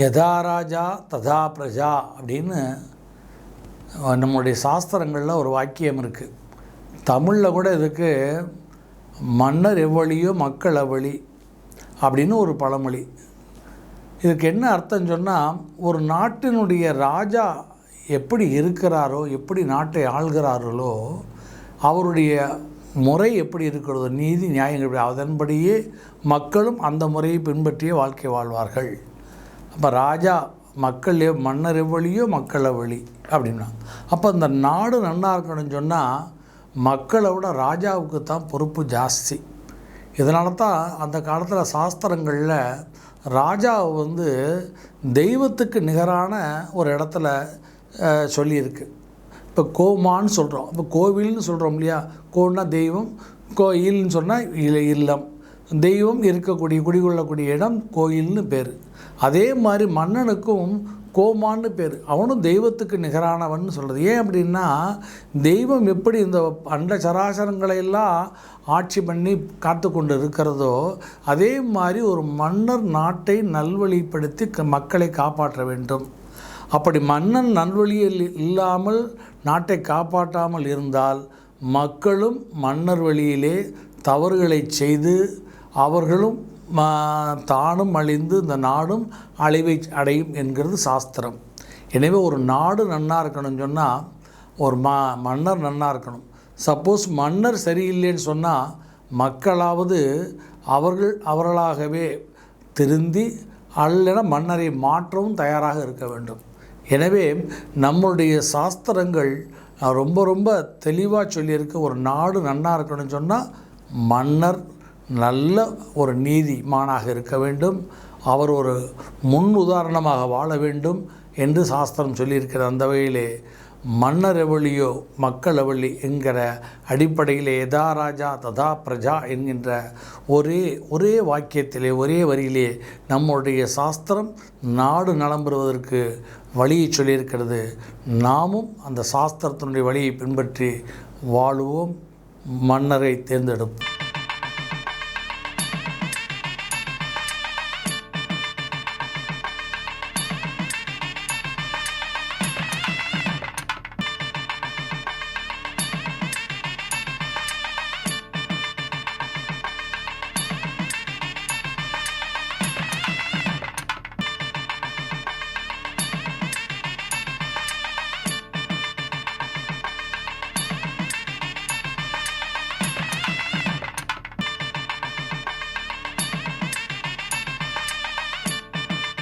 யதா ராஜா ததா பிரஜா அப்படின்னு நம்மளுடைய சாஸ்திரங்களில் ஒரு வாக்கியம் இருக்குது தமிழில் கூட இதுக்கு மன்னர் எவ்வளியோ மக்கள் அவ்வளி அப்படின்னு ஒரு பழமொழி. இதுக்கு என்ன அர்த்தம் சொன்னால் ஒரு நாட்டினுடைய ராஜா எப்படி இருக்கிறாரோ எப்படி நாட்டை ஆள்கிறார்களோ அவருடைய முறை எப்படி இருக்கிறதோ நீதி நியாயங்கள் எப்படி அதன்படியே மக்களும் அந்த முறையை பின்பற்றிய வாழ்க்கை வாழ்வார்கள். அப்போ ராஜா மக்கள் எவ் மன்னர் எவ்வளியோ மக்களை வழி அப்படின்னா அப்போ இந்த நாடு நன்னா இருக்கணும்னு சொன்னால் மக்களை விட ராஜாவுக்கு தான் பொறுப்பு ஜாஸ்தி. இதனால தான் அந்த காலத்தில் சாஸ்திரங்களில் ராஜாவை வந்து தெய்வத்துக்கு நிகரான ஒரு இடத்துல சொல்லியிருக்கு. இப்போ கோமான்னு சொல்கிறோம் இப்போ கோவில்னு சொல்கிறோம் இல்லையா? கோன்னா தெய்வம் கோயில்னு சொன்னால் இல்லை இல்லம். தெய்வம் இருக்கக்கூடிய குடிகொள்ளக்கூடிய இடம் கோயில்னு பேர். அதே மாதிரி மன்னனுக்கும் கோமான்னு பேர். அவனும் தெய்வத்துக்கு நிகரானவன் சொல்கிறது ஏன் அப்படின்னா தெய்வம் எப்படி இந்த அண்ட சராசரங்களை எல்லாம் ஆட்சி பண்ணி காத்து கொண்டு இருக்கிறதோ அதே மாதிரி ஒரு மன்னர் நாட்டை நல்வழிப்படுத்தி க- மக்களை காப்பாற்ற வேண்டும். அப்படி மன்னன் நல்வழியில் இல்லாமல் நாட்டை காப்பாற்றாமல் இருந்தால் மக்களும் மன்னர் வழியிலே தவறுகளை செய்து அவர்களும் தானும் அழிந்து இந்த நாடும் அழிவை அடையும் என்கிறது சாஸ்திரம். எனவே ஒரு நாடு நன்னாக இருக்கணும்னு சொன்னால் ஒரு ம மன்னர் நன்னாக இருக்கணும். சப்போஸ் மன்னர் சரியில்லைன்னு சொன்னால் மக்களாவது அவர்கள் அவர்களாகவே திருந்தி அல்லன மன்னரை மாற்றவும் தயாராக இருக்க வேண்டும். எனவே நம்மளுடைய சாஸ்திரங்கள் ரொம்ப ரொம்ப தெளிவாக சொல்லியிருக்கு ஒரு நாடு நன்னாக இருக்கணும்னு சொன்னால் மன்னர் நல்ல ஒரு நீதிமானாக இருக்க வேண்டும். அவர் ஒரு முன் உதாரணமாக வாழ வேண்டும் என்று சாஸ்திரம் சொல்லியிருக்கிற அந்த வகையிலே மன்னர் எவழியோ மக்கள் எவழி என்கிற அடிப்படையிலே எதா ராஜா ததா பிரஜா என்கின்ற ஒரே ஒரே வாக்கியத்திலே ஒரே வரியிலே நம்முடைய சாஸ்திரம் நாடு நலம் பெறுவதற்கு வழியை சொல்லியிருக்கிறது. நாமும் அந்த சாஸ்திரத்தினுடைய வழியை பின்பற்றி வாழுவோம். மன்னரை தேர்ந்தெடுப்போம்.